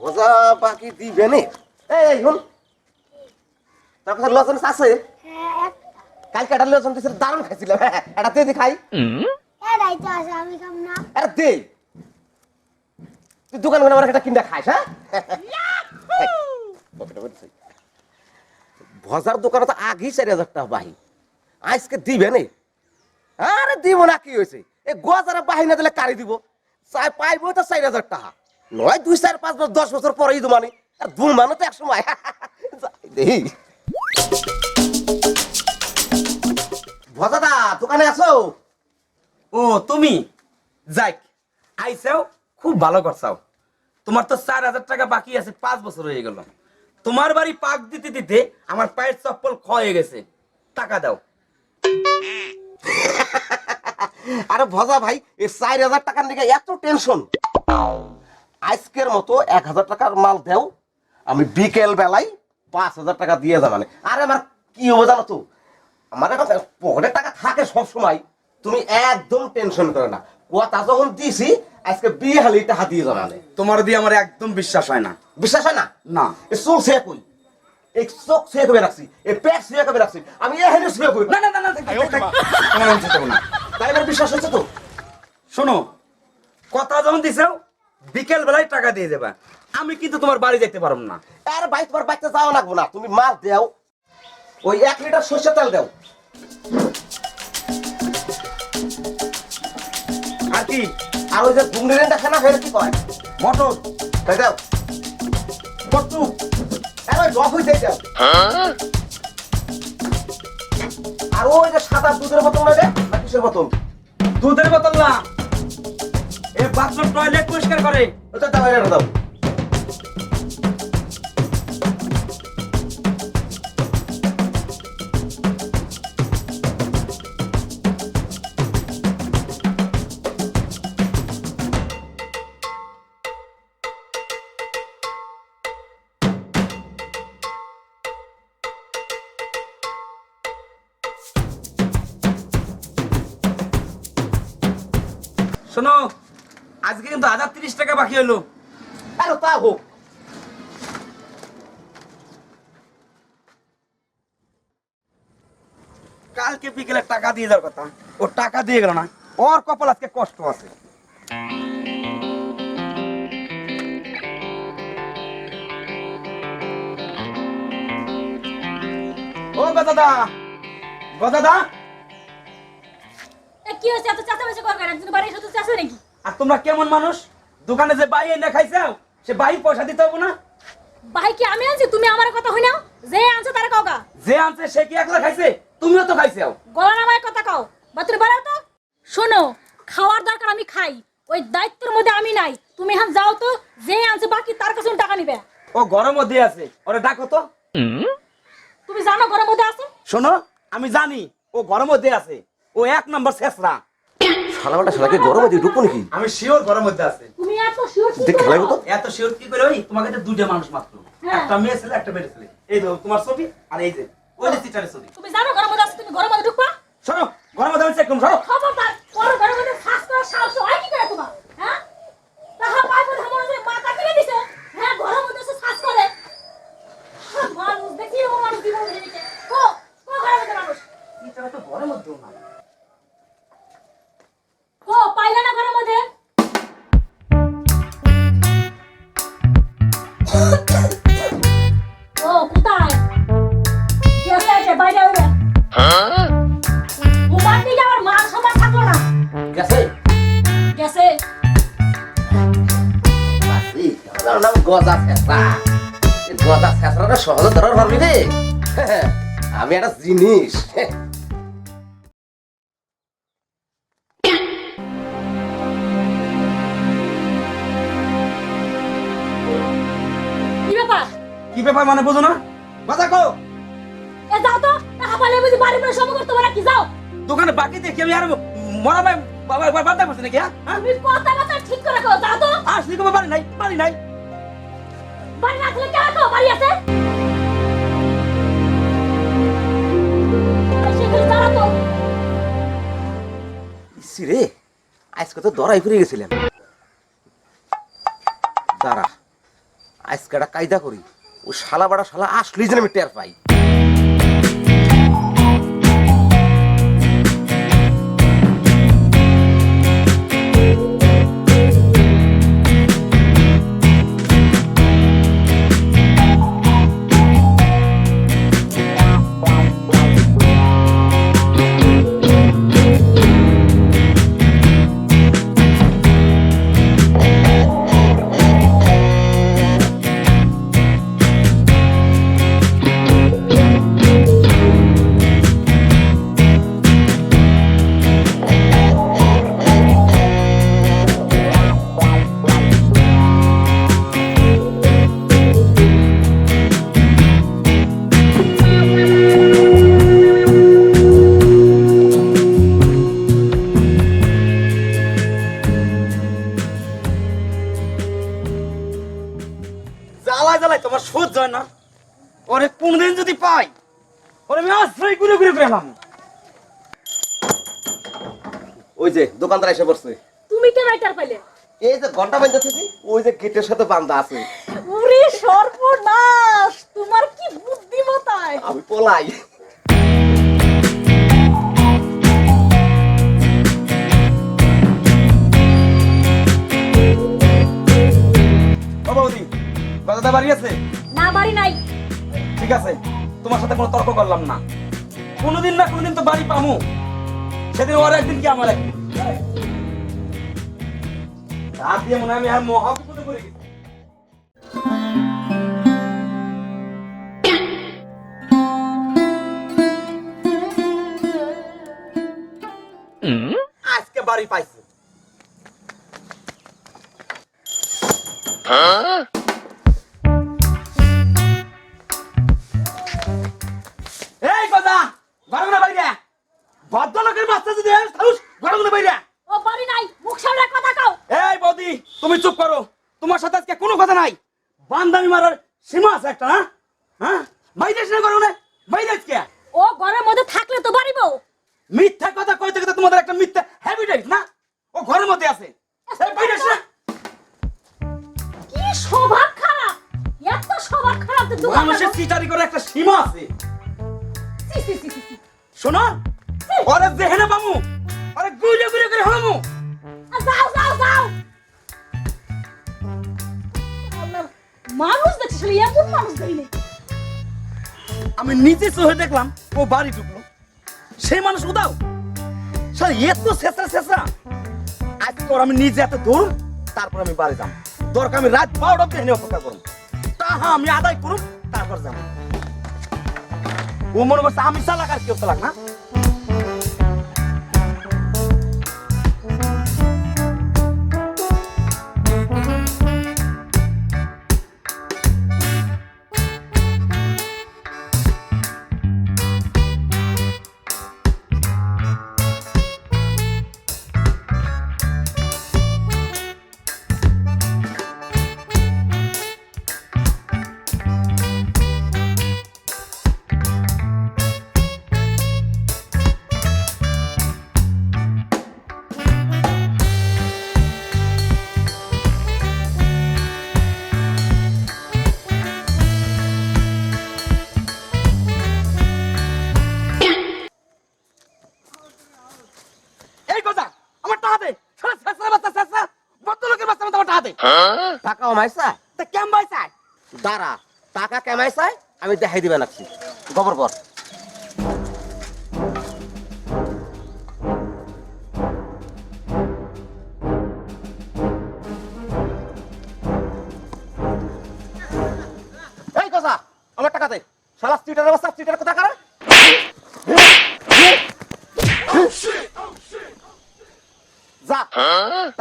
ভজা বাকি দিবে নে। এই শুন তার কাছে লসন আছে? হ্যাঁ কালকে একটা লসন দিয়েছিল দারুণ খাইছিলাম। হ্যাঁ এটা তুই খাই। না। আরে দে। তুই দোকান করে আমার একটা কিনটা খাইস হ্যাঁ। ভজার দোকানে তো আগেই চারি হাজার টাকা বাহি। আজকে দিবে নে। আরে দিব না কি হয়েছে? এই গজারে বাহি না দিলে কারি দিব? চাই পাইবো তো চারি হাজার টাকা। নয় দুই চার পাঁচ বছর দশ বছর পরেই মানে। আর দুল মানে তো এক সময় দেহি ভজাদা দোকানে আছো? ও তুমি? যাই আইসাও খুব ভালো করছাও। তোমার তো চার হাজার টাকা বাকি আছে পাঁচ বছর হয়ে গেল। তোমার বাড়ি পাক দিতে দিতে আমার পায়ের চপ্পল ক্ষয়ে গেছে। টাকা দাও। আরে ভজা ভাই এই চার হাজার টাকার দিকে এত টেনশন আজকের মতো এক হাজার টাকার মাল দেও আমি বিকেল বেলায় পাঁচ হাজার টাকা দিয়ে যাবানে আরে আমার কি হবে জানো তো? আমার পকেটে টাকা থাকে সব সময় তুমি একদম টেনশন করে না। কথা যখন দিছি আজকে বিয়ে হালি টাকা দিয়ে জানালে তোমার দিয়ে আমার একদম বিশ্বাস হয় না। বিশ্বাস হয় না? না। এ চোখ সে কই? এই চোখ সে কবে রাখছি? এ পেট শুয়ে কবে রাখছি? আমি এ এখানে শুয়ে কই? না না না না। তোমার তাই আমার বিশ্বাস হচ্ছে তো? শোনো কথা যখন দিছাও বিকেল বেলায় টাকা দিয়ে দেবা। আমি কিন্তু তোমার বাড়ি যেতে পারব না। আরে ভাই তোমার বাড়িতে যাওয়া লাগবো না। তুমি মাল দেও। ওই এক লিটার সর্ষে তেল দেও। আর কি? আর ওই যে ঘুমনি খানা কি কয়? মটর। তাই দাও। কটু আরে রফ হইতে দাও। আর ওই যে সাদা দুধের বোতল না রে? কিসের বোতল? দুধের বোতল না। এ বাথরুম টয়লেট পরিষ্কার করে। ওটা এটা দাও। শোনো আজকে কিন্তু হাজার তিরিশ টাকা বাকি হলো। আরে তা হোক। কালকে বিকেলে টাকা দিয়ে দেওয়ার কথা। ও টাকা দিয়ে গেল না। ওর কপাল আজকে কষ্ট আছে। ও গদাদা। গদাদা। কি হয়েছে? এত চাচামেচি করবেন একজন বাড়ি শুধু চাষে নাকি? আর তোমরা কেমন মানুষ? দোকানে যে বাই এনে খাইছাও সে বাই পয়সা দিতে হবে না? ভাই কি আমি আনছি? তুমি আমার কথা হই নাও। যে আনছো তার কাউকা যে আনছে সে কি একলা খাইছে? তুমিও তো খাইছাও। গলা নামায় কথা কও। বা তুমি বাড়াও তো। শোনো খাওয়ার দরকার আমি খাই। ওই দায়িত্বের মধ্যে আমি নাই। তুমি এখন যাও তো যে আনছে বাকি তার কাছে টাকা নিবে। ও ঘরের মধ্যে আছে। ওরে ডাকো তো। তুমি জানো ঘরের মধ্যে আছে? শোনো আমি জানি ও ঘরের মধ্যে আছে। ও এক নম্বর শেষরা। শালামাটা শালাকে গরম আছে ঢুকবো নাকি? আমি শিওর গরম মধ্যে আছে। তুমি এত শিওর দেখ খেলাইবো তো এত শিওর কি করে ওই তোমাকে তো দুইটা মানুষ মাত্র। হ্যাঁ। একটা মেয়ে ছেলে একটা মেয়ে ছেলে। এই দেখো তোমার ছবি আর এই যে ওই যে সিটারের ছবি। তুমি জানো গরম মধ্যে আছে তুমি গরম মধ্যে ঢুকবা? শোনো গরম মধ্যে আছে একদম সরো। খবরদার পরে ঘরের মধ্যে শ্বাস করার সাহস হয় কি করে তোমার? গেছে গেছে নাম গজা ছেঁচড়া। গজা ছেঁচড়াটা সহজে ধরার পারবি রে আমি একটা জিনিস কি ব্যাপার? মানে বুঝো না? বাজা কো। এ যাও তো টাকা পাইলে বুঝি বাড়ি সব করতে পারে কি যাও? দোকানে বাকি দেখি আমি আর মরা ভাই বাবা বাবা বাবা করছে নাকি হ্যাঁ? হ্যাঁ? তুমি কথা কথা ঠিক করে কও যাও তো। আসলি কবে বাড়ি নাই বাড়ি নাই। বাড়ি না থাকলে কেন কও বাড়ি আছে? সেগুলো যাও তো। ইসি রে আজকে তো দরাই ফিরে গেছিলেন। দাঁড়া আজকে একটা কায়দা করি ও শালা বাড়া শালা আসলেই যেন আমি টের পাই। কোনদিন যদি পাই ওরে আমি আশ্রয় ঘুরে ঘুরে পেলাম ওই যে দোকানদার এসে পড়ছে তুমি কেন এটার পাইলে? এই যে ঘণ্টা বাঁধতেছি ওই যে গেটের সাথে বান্ধা আছে। উরে সর্বনাশ তোমার কি বুদ্ধিমতায় আমি পলাই। ও বৌদি কথাটা বাড়ি আছে? না বাড়ি নাই। ঠিক আছে, তোমার সাথে কোনো তর্ক করলাম না। কোনোদিন না কোনোদিন তো বাড়ি পামু। সেদিন ওর একদিন কি আমার একদিন? হয় আমি আজকে বাড়ি পাইছি। এই বান্দামি মারার সীমা আছে একটা হ্যাঁ? হ্যাঁ? বাইরে এসে করো না বাইরে আজকে ও ঘরের মধ্যে থাকলে তো বাড়ি বউ মিথ্যা কথা কইতে কইতে তোমাদের একটা মিথ্যা হ্যাবিটেট না? ও ঘরের মধ্যে আছে। বাইরে এসে কি স্বভাব খারাপ? এত স্বভাব খারাপ তো দোকান মানুষের চিটারি করে একটা সীমা আছে। শোনো ওরে যেহেনে পামু ওরে আমি নিজে চোখে দেখলাম, ও বাড়ি ঢুকলো। সেই মানুষ উদাও স্যার এত শেষরা শেষরা। আজকে ওর আমি নিজে এত ধরুন তারপর আমি বাড়ি যাব দরকার আমি রাত বারোটা এনে অপেক্ষা করুন তাহা আমি আদায় করুন তারপর যাব ও মনে করছে আমি চালাক আর কেউ চালাক না। আমার টাকা টাকা তা কেম চাই দাঁড়া, টাকা কেমাইছাই আমি দেখাই দিবে লাগছি খবর পর।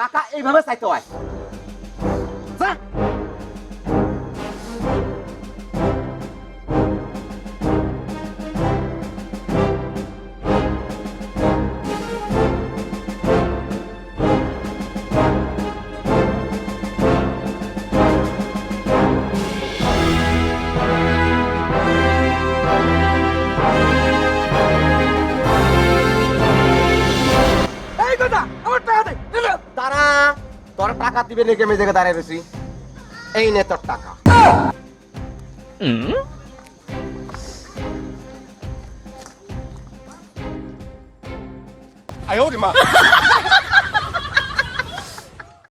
টাকা এইভাবে চাইতে হয়। কথা আমার টাকা দে তারা তোর টাকা দিবে নাকি আমি জায়গায় দাঁড়িয়ে রয়েছি। এই নে তোর টাকা। আয় মা।